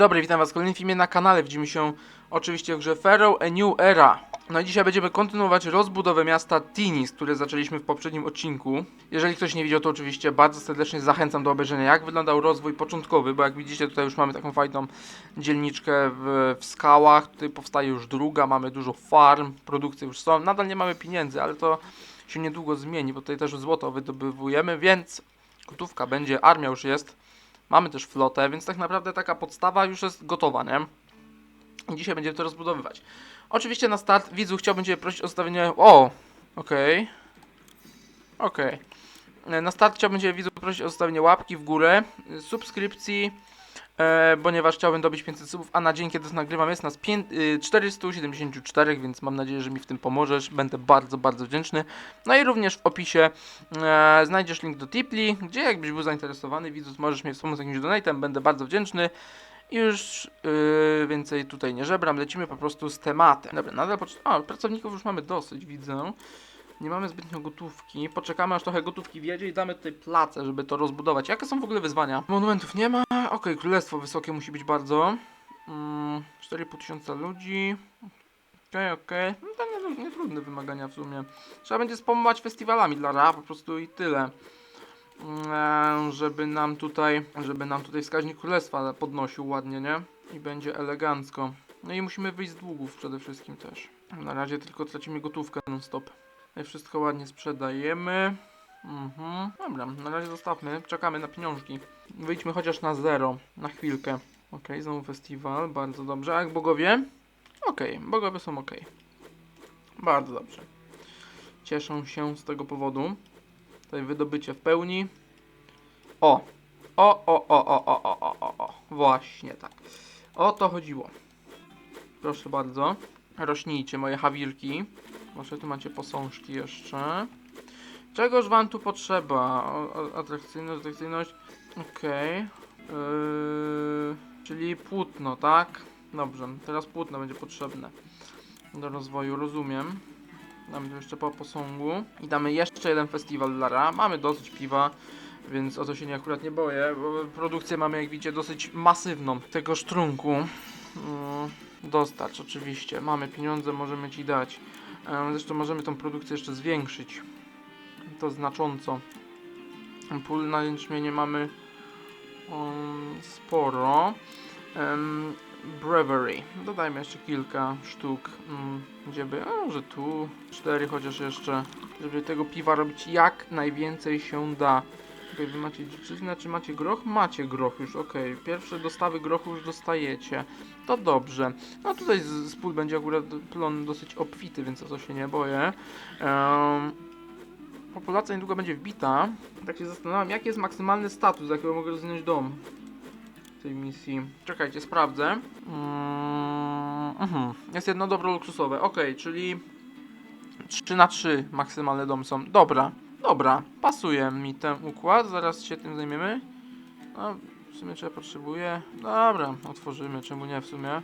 dobry, witam was w kolejnym filmie na kanale. Widzimy się oczywiście w grze Pharaoh A New Era. No i dzisiaj będziemy kontynuować rozbudowę miasta Tinis, które zaczęliśmy w poprzednim odcinku. Jeżeli ktoś nie widział, to oczywiście bardzo serdecznie zachęcam do obejrzenia, jak wyglądał rozwój początkowy, bo jak widzicie, tutaj już mamy taką fajną dzielniczkę w, w skałach. Tutaj powstaje już druga, mamy dużo farm, produkcje już są. Nadal nie mamy pieniędzy, ale to się niedługo zmieni, bo tutaj też złoto wydobywujemy, więc gotówka będzie, armia już jest. Mamy też flotę, więc tak naprawdę taka podstawa już jest gotowa, nie? Dzisiaj będziemy to rozbudowywać. Oczywiście na start widzów chciałbym Cię prosić o zostawienie... O! Okej. Okej. E, Na start chciałbym Cię widzów prosić o zostawienie łapki w górę, subskrypcji, e, ponieważ chciałbym dobić 500 subów, a na dzień, kiedy to nagrywam jest nas pię- y, 474, więc mam nadzieję, że mi w tym pomożesz. Będę bardzo, bardzo wdzięczny. No i również w opisie e, znajdziesz link do Tipli, gdzie jakbyś był zainteresowany, widząc, możesz mnie wspomóc jakimś donatem, będę bardzo wdzięczny. I już yy, więcej tutaj nie żebram, lecimy po prostu z tematem. Dobra, nadal O, pracowników już mamy dosyć, widzę. Nie mamy zbytnio gotówki. Poczekamy aż trochę gotówki wjedzie i damy tutaj place, żeby to rozbudować. Jakie są w ogóle wyzwania? Monumentów nie ma. Okej, królestwo wysokie musi być bardzo. Mm, 4,5 tysiąca ludzi. Okej, okej. No to nie, trudne wymagania w sumie. Trzeba będzie spamować festiwalami dla Ra, po prostu i tyle. Mm, żeby nam tutaj, żeby nam tutaj wskaźnik królestwa podnosił ładnie, nie? I będzie elegancko. No i musimy wyjść z długów przede wszystkim też. Na razie tylko tracimy gotówkę non stop. Wszystko ładnie sprzedajemy. Mhm. Dobra, na razie zostawmy. Czekamy na pieniążki. Wyjdźmy chociaż na zero. Na chwilkę. Okej, znowu festiwal. Bardzo dobrze. A jak bogowie? Okej, bogowie są ok. Bardzo dobrze. Cieszę się z tego powodu. Tutaj wydobycie w pełni. O! O, o, o, o, o, o, o, o, o. Właśnie tak. O to chodziło. Proszę bardzo. Rośnijcie moje hawirki. Proszę, tu macie posążki jeszcze. Czegoż wam tu potrzeba? Atrakcyjność, atrakcyjność. Okej. Yy, czyli płótno, tak? Dobrze, teraz płótno będzie potrzebne do rozwoju, rozumiem. Damy tu jeszcze po posągu. I damy jeszcze jeden festiwal Lara. Mamy dosyć piwa, więc o to się nie akurat nie boję, bo produkcję mamy, jak widzicie, dosyć masywną tego sztrunku. Mm, dostarcz, oczywiście. Mamy pieniądze, możemy ci dać. Zresztą możemy tą produkcję jeszcze zwiększyć. To znacząco. Pól na jęczmienie mamy sporo. Brewery. Dodajmy jeszcze kilka sztuk, mm, gdzie by, a może tu, cztery chociaż jeszcze, żeby tego piwa robić jak najwięcej się da. Okej, wy macie dziczyznę, czy macie groch? Macie groch już, okej. Pierwsze dostawy grochu już dostajecie. To dobrze. No tutaj pól będzie akurat plon dosyć obfity, więc o to się nie boję. Em, populacja niedługo będzie wbita. Tak się zastanawiam, jaki jest maksymalny status, z jakiego mogę rozwinąć dom tej misji. Czekajcie, sprawdzę. Mm, mhm. Jest jedno dobro luksusowe. Ok, czyli 3 na 3 maksymalne domy są. Dobra, dobra. Pasuje mi ten układ. Zaraz się tym zajmiemy. No, w sumie czy ja potrzebuję. Dobra, otworzymy. Czemu nie w sumie?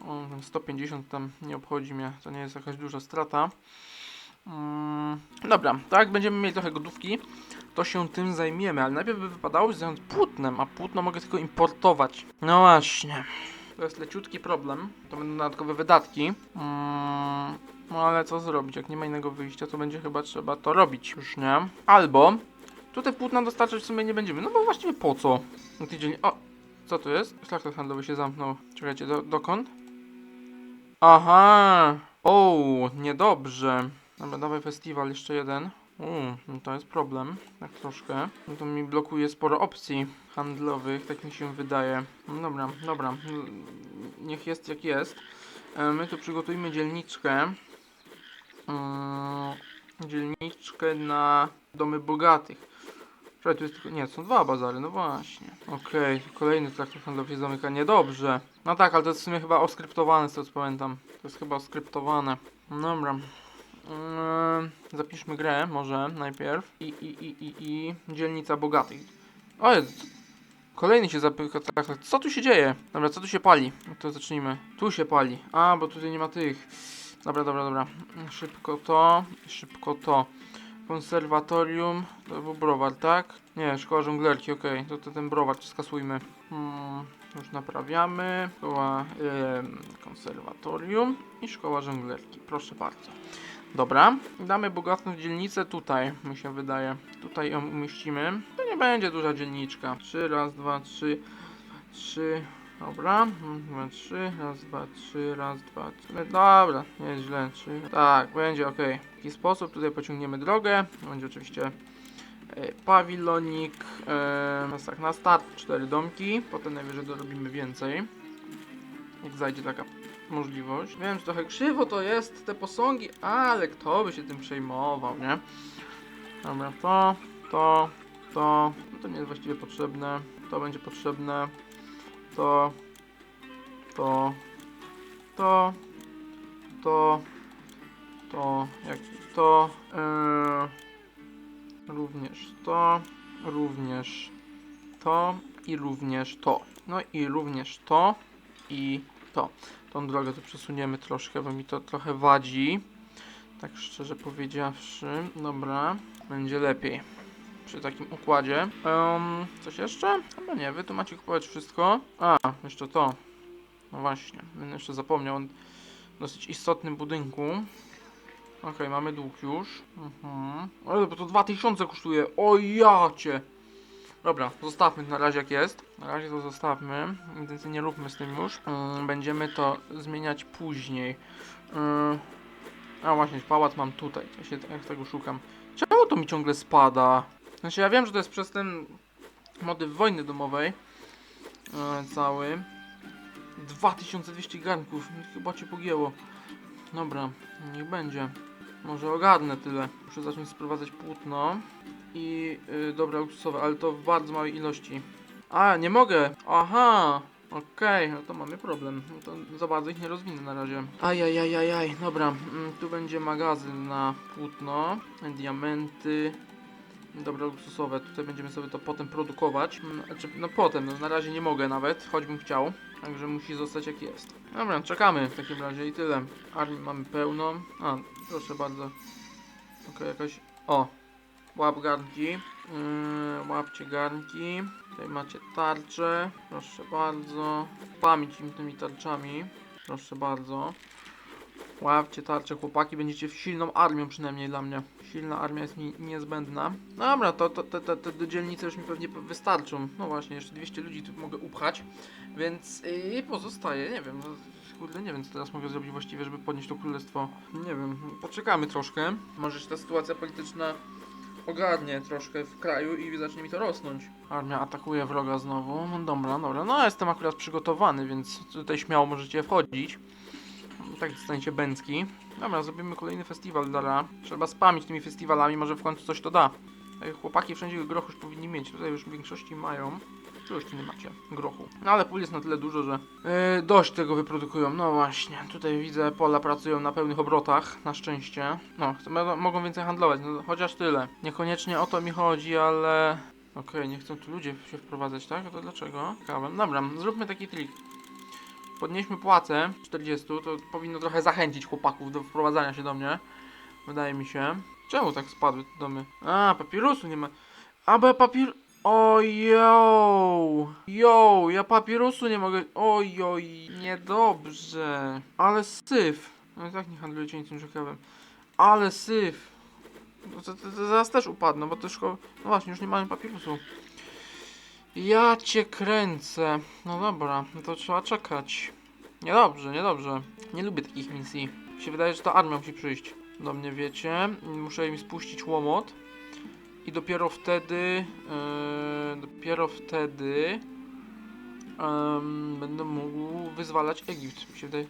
O, ten 150 tam nie obchodzi mnie. To nie jest jakaś duża strata. Mm, dobra, tak, będziemy mieli trochę gotówki to się tym zajmiemy, ale najpierw by wypadało zająć płótnem, a płótno mogę tylko importować. No właśnie. To jest leciutki problem. To będą dodatkowe wydatki. Mm, no ale co zrobić? Jak nie ma innego wyjścia, to będzie chyba trzeba to robić już, nie? Albo tutaj płótna dostarczać w sumie nie będziemy. No bo właściwie po co? Na tydzień. O! Co to jest? Szlachta handlowy się zamknął. Czekajcie, do, dokąd? Aha! O, niedobrze. Dobra, dawaj festiwal, jeszcze jeden. Uuu, no to jest problem, tak troszkę. No to mi blokuje sporo opcji handlowych, tak mi się wydaje. No dobra, dobra, niech jest jak jest. E, My tu przygotujmy dzielniczkę. Mm, dzielniczkę na domy bogatych. Czekaj, tu jest tylko... Nie, są dwa bazary, no właśnie. Okej, kolejny traktat handlowy się zamyka, niedobrze. No tak, ale to jest w sumie chyba oskryptowane, z tego co pamiętam. To jest chyba oskryptowane. Dobra. Yy, zapiszmy grę może najpierw. I, i, i, i, i dzielnica bogatych. O jest. Kolejny się zapycha. Tak, tak. Co tu się dzieje? Dobra, co tu się pali? To zacznijmy. Tu się pali. A, bo tutaj nie ma tych. Dobra, dobra, dobra. Szybko to. Szybko to. Konserwatorium. To był browar, tak? Nie, szkoła żonglerki, okej. To, to ten browar skasujmy. Hmm, już naprawiamy. Szkoła em, konserwatorium i szkoła żonglerki. Proszę bardzo. Dobra, damy bogatą dzielnicę tutaj, mi się wydaje. Tutaj ją umieścimy. To nie będzie duża dzielniczka. Trzy, raz, dwa, trzy, trzy. Dobra, dwa, trzy, raz, dwa, trzy, raz, dwa, trzy. Dobra, nie jest źle, trzy. Tak, będzie ok. W taki sposób tutaj pociągniemy drogę. Będzie oczywiście e, pawilonik. Teraz tak, na start cztery domki. Potem najwyżej dorobimy więcej. Jak zajdzie taka możliwość. Wiem, że trochę krzywo to jest, te posągi, ale kto by się tym przejmował, nie? Dobra, to, to, to, no to nie jest właściwie potrzebne, to będzie potrzebne, to, to, to, to, to, jak to, yy, również to, również to i również to. No i również to i to. Tą drogę tu przesuniemy troszkę, bo mi to trochę wadzi. Tak szczerze powiedziawszy. Dobra, będzie lepiej przy takim układzie. Um, coś jeszcze? Chyba nie, wy tu macie kupować wszystko. A, jeszcze to. No właśnie, będę jeszcze zapomniał dosyć istotnym budynku. Okej, mamy dług już. Mhm. Ale bo to 2000 kosztuje. O jacie! Dobra, zostawmy na razie jak jest. Na razie to zostawmy. Więcej nie róbmy z tym już. Ym, będziemy to zmieniać później. Ym, a właśnie, pałac mam tutaj. Ja się jak tego szukam. Czemu to mi ciągle spada? Znaczy ja wiem, że to jest przez ten motyw wojny domowej. Yy, cały. 2200 garnków. Chyba cię pogięło. Dobra, niech będzie. Może ogarnę tyle. Muszę zacząć sprowadzać płótno i y, dobra luksusowe, ale to w bardzo małej ilości. A, nie mogę! Aha! Okej, no to mamy problem. No to za bardzo ich nie rozwinę na razie. Ajajajajaj, dobra. Mm, tu będzie magazyn na płótno, diamenty. Dobra, luksusowe. Tutaj będziemy sobie to potem produkować. Mm, Znaczy, no potem, no na razie nie mogę nawet, choćbym chciał. Także musi zostać jak jest. Dobra, czekamy w takim razie i tyle. Armii mamy pełną. A, proszę bardzo. Okej, jakaś... O, Łap garnki. Yy, łapcie garnki. Tutaj macie tarcze. Proszę bardzo. Pamięć im tymi tarczami. Proszę bardzo. Łapcie tarcze, chłopaki. Będziecie silną armią przynajmniej dla mnie. Silna armia jest mi niezbędna. Dobra, to, to te, te, te do dzielnice już mi pewnie wystarczą. No właśnie, jeszcze 200 ludzi tu mogę upchać. Więc yy, pozostaje, nie wiem. No, kurde, nie wiem co teraz mogę zrobić właściwie, żeby podnieść to królestwo. Nie wiem, poczekamy troszkę. Może się ta sytuacja polityczna ogarnie troszkę w kraju i zacznie mi to rosnąć. Armia atakuje wroga znowu. No dobra, dobra. No jestem akurat przygotowany, więc tutaj śmiało możecie wchodzić. Tak dostaniecie bęcki. Dobra, zrobimy kolejny festiwal Dara. Trzeba spamić tymi festiwalami, może w końcu coś to da. Tak, Chłopaki wszędzie groch już powinni mieć. Tutaj już w większości mają. Tu nie macie grochu. No ale pól jest na tyle dużo, że yy, dość tego wyprodukują. No właśnie, tutaj widzę pola pracują na pełnych obrotach, na szczęście. No, mogą więcej handlować, no, chociaż tyle. Niekoniecznie o to mi chodzi, ale... Okej, nie chcą tu ludzie się wprowadzać, tak? To dlaczego? Ciekawe. Dobra, zróbmy taki trik. Podnieśmy płacę 40, to powinno trochę zachęcić chłopaków do wprowadzania się do mnie. Wydaje mi się. Czemu tak spadły te domy? A, papirusu nie ma. A, bo papir... Ojo, jo, ja papierosu nie mogę. Ojoj, niedobrze. Ale syf. No i tak nie handlujecie nic ciekawym. Ale syf. No to, to, to zaraz też upadną, bo to szkoła. No właśnie, już nie mamy papierosu. Ja cię kręcę. No dobra, no to trzeba czekać. Niedobrze, niedobrze. Nie lubię takich misji. Mi się wydaje, że ta armia musi przyjść do mnie, wiecie. Muszę im spuścić łomot. I dopiero wtedy, e, dopiero wtedy będę mógł wyzwalać Egipt. Mi się wydaje.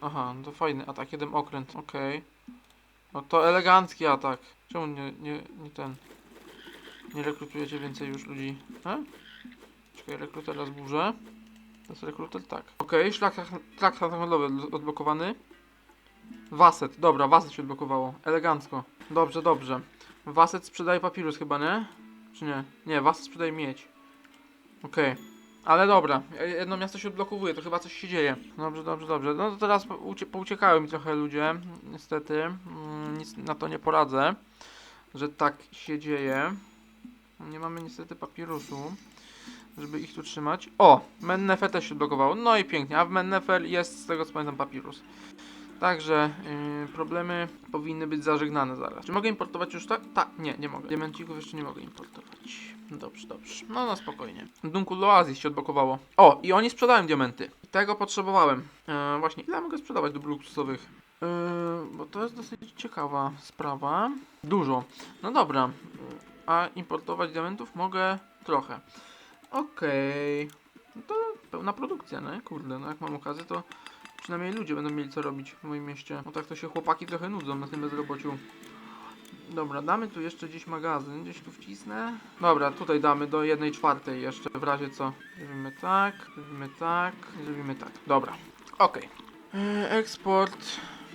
Aha, no to fajny atak, jeden okręt, okej. No to elegancki atak. Czemu nie, nie, nie ten? Nie rekrutujecie więcej już ludzi? E? Czekaj, rekrutera zburzę. To jest rekruter? Tak. Okej, szlak traktat handlowy odblo- odblokowany. Waset, dobra, waset się odblokowało. Elegancko. Dobrze, dobrze. Waset sprzedaje papirus chyba, nie? Czy nie? Nie, Waset sprzedaje miedź. Okej. Ale dobra, jedno miasto się odblokowuje, to chyba coś się dzieje. Dobrze, dobrze, dobrze. No to teraz ucie pouciekały mi trochę ludzie, niestety. Mm, Nic na to nie poradzę, że tak się dzieje. Nie mamy niestety papirusu, żeby ich tu trzymać. O! Mennefe też się odblokowało. No i pięknie, a w Mennefer jest z tego co pamiętam papirus. Także yy, problemy powinny być zażegnane zaraz. Czy mogę importować już tak? Tak, nie, nie mogę. Diamencików jeszcze nie mogę importować. Dobrze, dobrze. No na spokojnie. Dunku Oasis się odblokowało. O, i oni sprzedają diamenty. Tego potrzebowałem. Yy, właśnie, ile mogę sprzedawać dóbr luksusowych? Yy, bo to jest dosyć ciekawa sprawa. Dużo. No dobra. A importować diamentów mogę trochę. Okej. No to pełna produkcja, no kurde, no jak mam okazję, to przynajmniej ludzie będą mieli co robić w moim mieście. No tak to się chłopaki trochę nudzą na tym bezrobociu. Dobra, damy tu jeszcze gdzieś magazyn, gdzieś tu wcisnę. Dobra, tutaj damy do jednej czwartej jeszcze, w razie co. Zrobimy tak, zrobimy tak, zrobimy tak. Dobra, okej. Yy, Eksport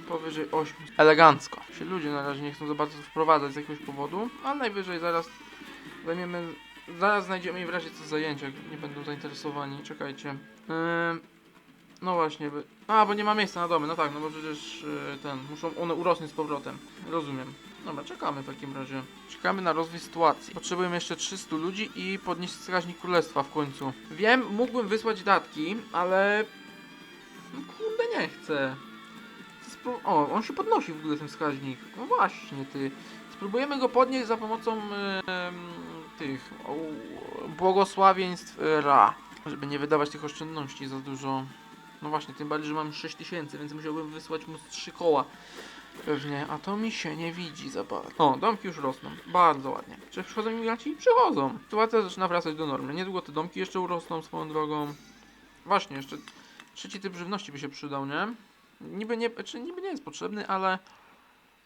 powyżej 8. Elegancko. Się ludzie na razie nie chcą za bardzo wprowadzać z jakiegoś powodu, ale najwyżej zaraz zajmiemy, zaraz znajdziemy im w razie co zajęcia, nie będą zainteresowani. Czekajcie. Yy, no właśnie, by... A, bo nie ma miejsca na domy, no tak, no bo przecież yy, ten, muszą one urosnąć z powrotem. Rozumiem. Dobra, czekamy w takim razie. Czekamy na rozwój sytuacji. Potrzebujemy jeszcze 300 ludzi i podnieść wskaźnik królestwa w końcu. Wiem, mógłbym wysłać datki, ale... No kurde, nie chcę. O, on się podnosi w ogóle ten wskaźnik. No właśnie, ty. Spróbujemy go podnieść za pomocą em, tych o, błogosławieństw e, Ra. Żeby nie wydawać tych oszczędności za dużo. No właśnie, tym bardziej, że mam 6000, więc musiałbym wysłać mu z 3 koła. Pewnie, a to mi się nie widzi za bardzo. O, domki już rosną. Bardzo ładnie. Czy przychodzą imigranci? Przychodzą. Sytuacja zaczyna wracać do normy. Niedługo te domki jeszcze urosną swoją drogą. Właśnie, jeszcze trzeci typ żywności by się przydał, nie? Niby nie, czy niby nie jest potrzebny, ale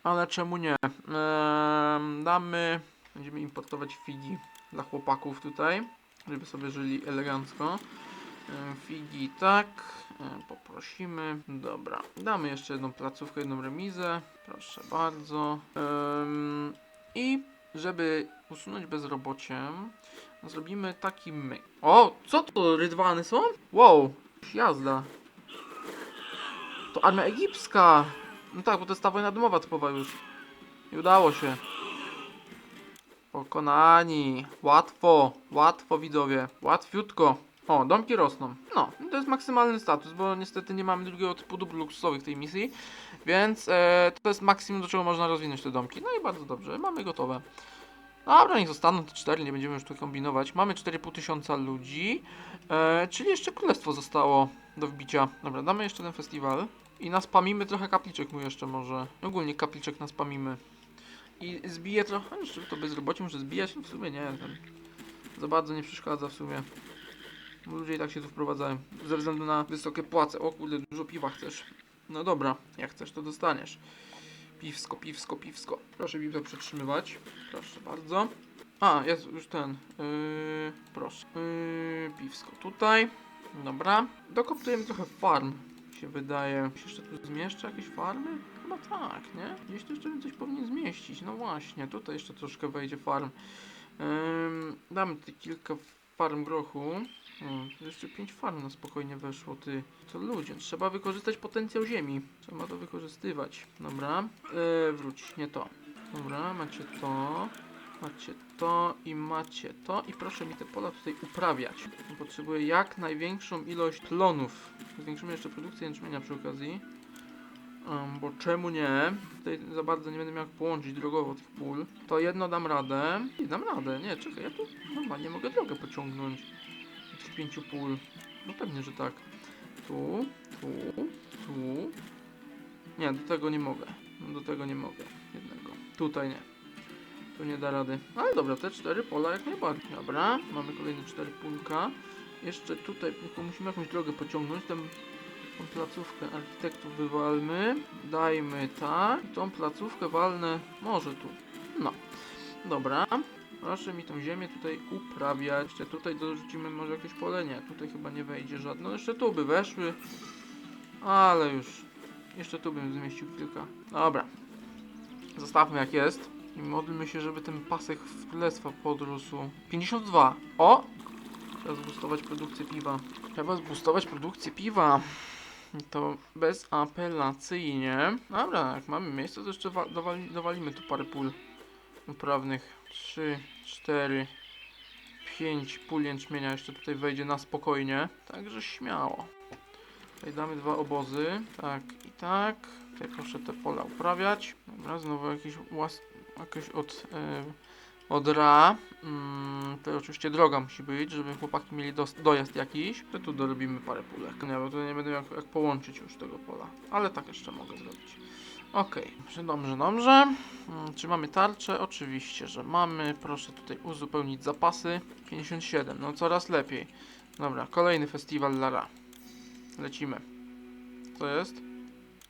ale czemu nie? Eee, damy, będziemy importować figi dla chłopaków tutaj, żeby sobie żyli elegancko. Eee, figi tak, poprosimy. Dobra, damy jeszcze jedną placówkę, jedną remizę. Proszę bardzo. Ehm, I żeby usunąć bezrobocie, zrobimy taki myk. O, co to? Rydwany są? Wow, jazda. To armia egipska. No tak, bo to jest ta wojna domowa typowa już. I udało się. Pokonani. Łatwo, łatwo widzowie. Łatwiutko. O, domki rosną. No, to jest maksymalny status, bo niestety nie mamy drugiego typu dóbr luksusowych tej misji. Więc e, to jest maksimum, do czego można rozwinąć te domki. No i bardzo dobrze, mamy gotowe. Dobra, niech zostaną te cztery, nie będziemy już tu kombinować. Mamy 4,5 tysiąca ludzi, e, czyli jeszcze królestwo zostało do wbicia. Dobra, damy jeszcze ten festiwal. I naspamimy trochę kapliczek mu jeszcze może. Ogólnie kapliczek naspamimy. I zbije trochę, jeszcze to bezrobocie może zbijać? No w sumie nie, ten za bardzo nie przeszkadza w sumie. Bo ludzie i tak się tu wprowadzają. Ze względu na wysokie płace. O kurde, dużo piwa chcesz. No dobra, jak chcesz to dostaniesz. Piwsko, piwsko, piwsko. Proszę piwko przetrzymywać. Proszę bardzo. A, jest już ten. Yy, proszę. Yy, piwsko tutaj. Dobra. Dokoptujemy trochę farm się wydaje. Czy jeszcze tu zmieszczę jakieś farmy? Chyba tak, nie? Gdzieś tu jeszcze coś powinien zmieścić. No właśnie, tutaj jeszcze troszkę wejdzie farm. Ym, damy tutaj kilka farm grochu. Jeszcze 5 farm na spokojnie weszło, ty. To ludzie, trzeba wykorzystać potencjał ziemi. Trzeba to wykorzystywać. Dobra. Yy, wróć, nie to. Dobra, macie to. Macie to i macie to i proszę mi te pola tutaj uprawiać. Potrzebuję jak największą ilość tlonów. Zwiększymy jeszcze produkcję jęczmienia przy okazji. Em, bo czemu nie? Tutaj za bardzo nie będę miał połączyć drogowo tych pól. To jedno dam radę. I dam radę, nie, czekaj, ja tu normalnie mogę drogę pociągnąć. Tych pięciu pól. No pewnie, że tak. Tu, tu, tu. Nie, do tego nie mogę. Do tego nie mogę. Jednego. Tutaj nie. Tu nie da rady. Ale dobra, te cztery pola jak najbardziej. Dobra, mamy kolejne cztery pólka. Jeszcze tutaj tylko musimy jakąś drogę pociągnąć. Tam tą placówkę architektów wywalmy. Dajmy tak. Tą placówkę walnę może tu. No. Dobra. Proszę mi tą ziemię tutaj uprawiać. Jeszcze tutaj dorzucimy może jakieś pole. Nie, tutaj chyba nie wejdzie żadne. No jeszcze tu by weszły. Ale już. Jeszcze tu bym zmieścił kilka. Dobra. Zostawmy jak jest. I modlmy się, żeby ten pasek w królestwa podrósł. 52. O! Trzeba zbustować produkcję piwa. Trzeba zbustować produkcję piwa. To bezapelacyjnie. Dobra, jak mamy miejsce, to jeszcze wa- dowali, dowalimy tu parę pól uprawnych. 3, 4, 5 pól jęczmienia jeszcze tutaj wejdzie na spokojnie. Także śmiało. Tutaj damy dwa obozy. Tak i tak. Tutaj proszę te pola uprawiać. Dobra, znowu jakiś łas... jakiś od... E, od Ra. Mm, to oczywiście droga musi być, żeby chłopaki mieli dos- dojazd jakiś. To tu dorobimy parę pólek. Nie, bo tu nie będę jak, jak połączyć już tego pola. Ale tak jeszcze mogę zrobić. Okej, dobrze, dobrze, dobrze. Mm, Czy mamy tarczę? Oczywiście, że mamy. Proszę tutaj uzupełnić zapasy. 57, no coraz lepiej. Dobra, kolejny festiwal Lara. Lecimy. Co jest?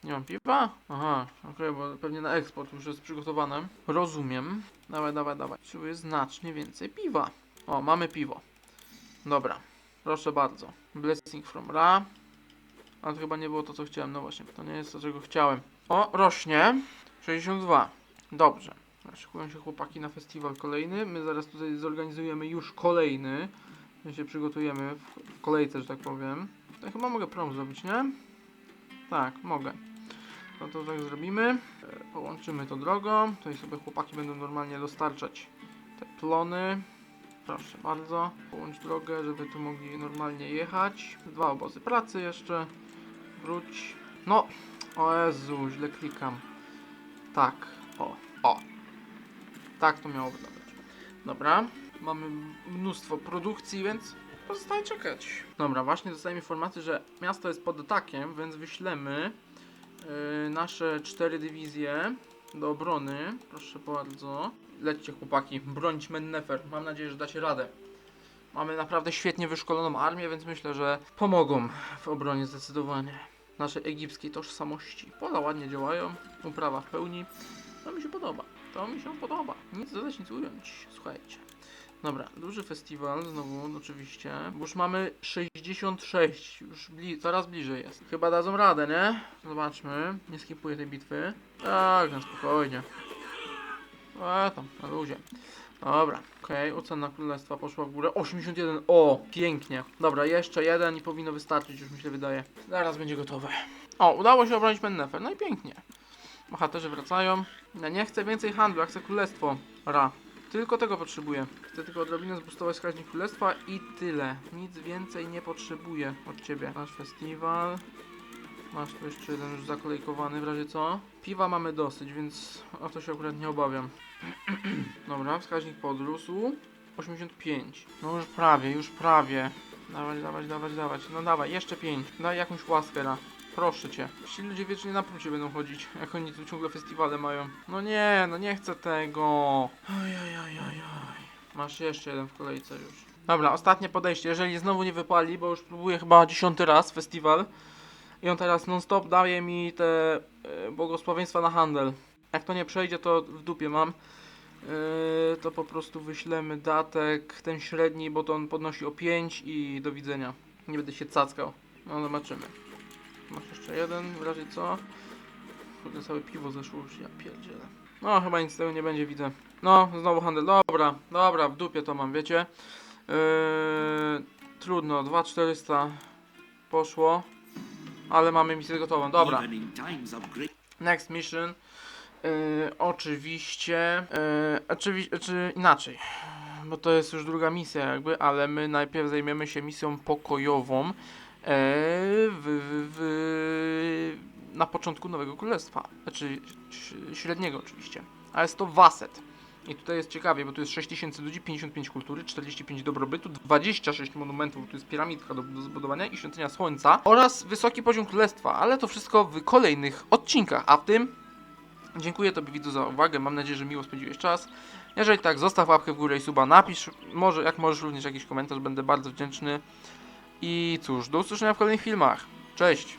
Nie mam piwa? Aha, okej, bo pewnie na eksport już jest przygotowane. Rozumiem. Dawaj, dawaj, dawaj. Potrzebuję znacznie więcej piwa. O, mamy piwo. Dobra, proszę bardzo. Blessing from Ra. Ale to chyba nie było to, co chciałem. No właśnie, to nie jest to, czego chciałem. O, rośnie. 62. Dobrze. Szykują się chłopaki na festiwal kolejny. My zaraz tutaj zorganizujemy już kolejny. My się przygotujemy w, kolejce, że tak powiem. Chyba mogę prom zrobić, nie? Tak, mogę. No to tak zrobimy. Połączymy to drogą. Tutaj sobie chłopaki będą normalnie dostarczać te plony. Proszę bardzo. Połącz drogę, żeby tu mogli normalnie jechać. Dwa obozy pracy jeszcze. Wróć. No. O Jezu, źle klikam. Tak. O. O. Tak to miało wyglądać. Dobra. Mamy mnóstwo produkcji, więc pozostaje czekać. Dobra, właśnie dostajemy informację, że miasto jest pod atakiem, więc wyślemy yy, nasze cztery dywizje do obrony. Proszę bardzo. Lećcie chłopaki, brońć Mennefer. Mam nadzieję, że dacie radę. Mamy naprawdę świetnie wyszkoloną armię, więc myślę, że pomogą w obronie zdecydowanie naszej egipskiej tożsamości. Pola ładnie działają, uprawa w pełni. To mi się podoba. To mi się podoba. Nic dodać, nic ująć. Słuchajcie. Dobra, duży festiwal znowu oczywiście. Bo już mamy 66. Już bli coraz bliżej jest. Chyba dadzą radę, nie? Zobaczmy. Nie skipuję tej bitwy. Tak, na spokojnie. A tam, na luzie. Dobra, okej, ocena królestwa poszła w górę. 81, o, pięknie. Dobra, jeszcze jeden i powinno wystarczyć, już mi się wydaje. Zaraz będzie gotowe. O, udało się obronić Mennefer, no i pięknie. Bohaterzy wracają. Ja nie chcę więcej handlu, ja chcę królestwo. Ra. Tylko tego potrzebuję. Chcę tylko odrobinę zbustować wskaźnik królestwa i tyle. Nic więcej nie potrzebuję od ciebie. Nasz festiwal. Masz tu jeszcze jeden już zakolejkowany w razie co. Piwa mamy dosyć, więc o to się akurat nie obawiam. Dobra, wskaźnik podrósł. 85. No już prawie, już prawie. Dawać, dawać, dawać, dawać. No dawaj, jeszcze 5. Daj jakąś łaskę na. Proszę cię. Ci ludzie wiecznie na prucie będą chodzić, jak oni tu ciągle festiwale mają. No nie, no nie chcę tego. Ojojojojoj. Masz jeszcze jeden w kolejce już. Dobra, ostatnie podejście. Jeżeli znowu nie wypali, bo już próbuję chyba dziesiąty raz festiwal. I on teraz non stop daje mi te e, błogosławieństwa na handel. Jak to nie przejdzie, to w dupie mam. Yy, to po prostu wyślemy datek, ten średni, bo to on podnosi o 5 i do widzenia. Nie będę się cackał. No zobaczymy. Masz jeszcze jeden, w razie co? Kurde, całe piwo zeszło już, ja pierdzielę. No, chyba nic z tego nie będzie, widzę. No, znowu handel, dobra, dobra, w dupie to mam, wiecie. Yy, trudno, 2400 poszło. Ale mamy misję gotową, dobra. Next mission. Yy, oczywiście. Yy, oczywiście, czy inaczej. Bo to jest już druga misja, jakby, ale my najpierw zajmiemy się misją pokojową. yy, w, w, w, na początku Nowego Królestwa. Znaczy średniego oczywiście. A jest to Waset. I tutaj jest ciekawie, bo tu jest 6000 ludzi, 55 kultury, 45 dobrobytu, 26 monumentów, tu jest piramidka do, do zbudowania i świątynia słońca oraz wysoki poziom królestwa, ale to wszystko w kolejnych odcinkach, a w tym dziękuję Tobie widzu za uwagę, mam nadzieję, że miło spędziłeś czas. Jeżeli tak, zostaw łapkę w górę i suba, napisz, może jak możesz również jakiś komentarz, będę bardzo wdzięczny. I cóż, do usłyszenia w kolejnych filmach. Cześć!